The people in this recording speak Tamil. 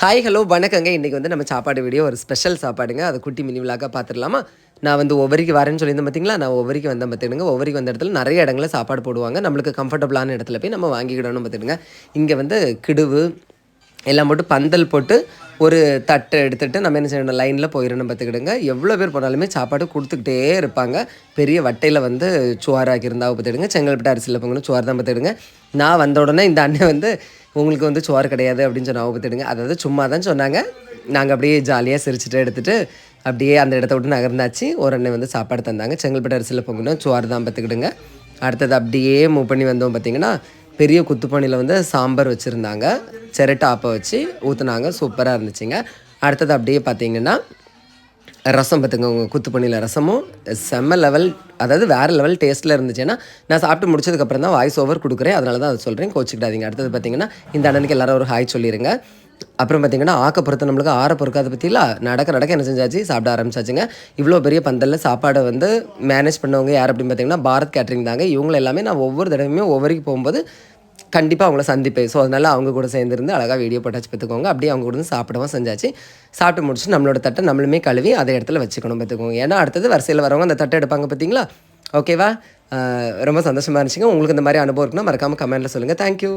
ஹாய் ஹலோ வணக்கங்க. இன்றைக்கி வந்து நம்ம சாப்பாடு வீடியோ ஒரு ஸ்பெஷல் சாப்பாடுங்க. அதை குட்டி மினி விழாக்காக பார்த்துடலாமா நான் வந்து ஒவ்வொருக்கு வரேன்னு சொல்லியிருந்தேன் பார்த்தீங்களா நான் ஒவ்வொருக்கு வந்தேன் பார்த்துடுங்க ஒவ்வொருக்கு வந்த இடத்துல நிறைய இடங்களில் சாப்பாடு போடுவாங்க. நம்மளுக்கு கம்ஃபர்டபுளான இடத்துல போய் நம்ம வாங்கிக்கிடணும் பார்த்துடுங்க இங்கே வந்து கிடுவு எல்லாம் போட்டு பந்தல் போட்டு ஒரு தட்டை எடுத்துகிட்டு நம்ம என்ன செய்யணும் லைனில் போயிடணும் பார்த்துக்கிடுங்க. எவ்வளோ பேர் போனாலுமே சாப்பாடு கொடுத்துக்கிட்டே இருப்பாங்க. பெரிய வட்டையில் வந்து சுவாராக்கி இருந்தால் பார்த்துடுங்க செங்கல்பட்டு அரிசியில் பொங்கணும் சுவார் தான் பார்த்துடுங்க நான் வந்த உடனே இந்த அண்ணன் வந்து உங்களுக்கு வந்து சோறு கிடையாது அப்படின்னு சொன்னால் பார்த்துடுங்க அதாவது சும்மா தான் சொன்னாங்க. நாங்கள் அப்படியே ஜாலியாக சிரிச்சுட்டு எடுத்துகிட்டு அப்படியே அந்த இடத்த விட்டு நகர்ந்தாச்சு. ஒரு அண்ணன் வந்து சாப்பாடு தந்தாங்க. செங்கல்பட்டு அரிசியில் பொங்கணும் சுவார் தான் பார்த்துக்கிடுங்க. அடுத்தது அப்படியே மூவ் பண்ணி வந்தோம் பார்த்தீங்கன்னா பெரிய குத்துப்பானியில் வந்து சாம்பார் வச்சுருந்தாங்க. சிரட்டை ஆப்பை வச்சு ஊற்றுனாங்க சூப்பராக இருந்துச்சுங்க. அடுத்தது அப்படியே பார்த்தீங்கன்னா ரசம் பார்த்துங்க உங்கள் குத்துப்பண்ணியில் ரசமும் செம்ம லெவல் அதாவது வேறு லெவல் டேஸ்ட்டில் இருந்துச்சுன்னா நான் சாப்பிட்டு முடிச்சதுக்கப்புறம் தான் வாய்ஸ் ஓவர் கொடுக்குறேன். அதனால தான் அதை சொல்கிறேன் கோச்சிக்கிட்டாதீங்க அடுத்தது பார்த்தீங்கன்னா இந்த அண்ணனுக்கு எல்லோரும் ஒரு ஹாய் சொல்லிடுங்க அப்புறம் பார்த்தீங்கன்னா ஆக்க பொறுத்த நம்மளுக்கு ஆற பொறுக்காத பற்றிலாம் நடக்க நடக்க என்ன செஞ்சாச்சு? சாப்பிட ஆரம்பிச்சாச்சுங்க. இவ்வளோ பெரிய பந்தலில் சாப்பாடை வந்து மேனேஜ் பண்ணவங்க யார் அப்படின்னு பார்த்தீங்கன்னா பாரத் கேட்ரிங் தாங்க. இவங்க எல்லாமே நான் ஒவ்வொரு தடவையுமே ஒவ்வொருக்கு போகும்போது கண்டிப்பாக அவங்கள சந்திப்பேன். ஸோ அதனால் அவங்க கூட சேர்ந்துருந்து அழகாக வீடியோ போட்டாச்சு பார்த்துக்கோங்க. அப்படியே அவங்க கூட சாப்பிடவும் செஞ்சாச்சு. சாப்பிட்டு முடிச்சு நம்மளோட தட்டை நம்மளுமே கழுவி அதே இடத்துல வச்சுக்கணும் பார்த்துக்கோங்க. ஏன்னா அடுத்தது வரிசையில் வரவங்க அந்த தட்டை எடுப்பாங்க பார்த்தீங்களா? ஓகேவா ரொம்ப சந்தோஷமாக இருந்துச்சுங்க. உங்களுக்கு இந்த மாதிரி அனுபவம் இருக்குன்னா மறக்காமல் கமெண்ட்டில் சொல்லுங்கள் தேங்க்யூ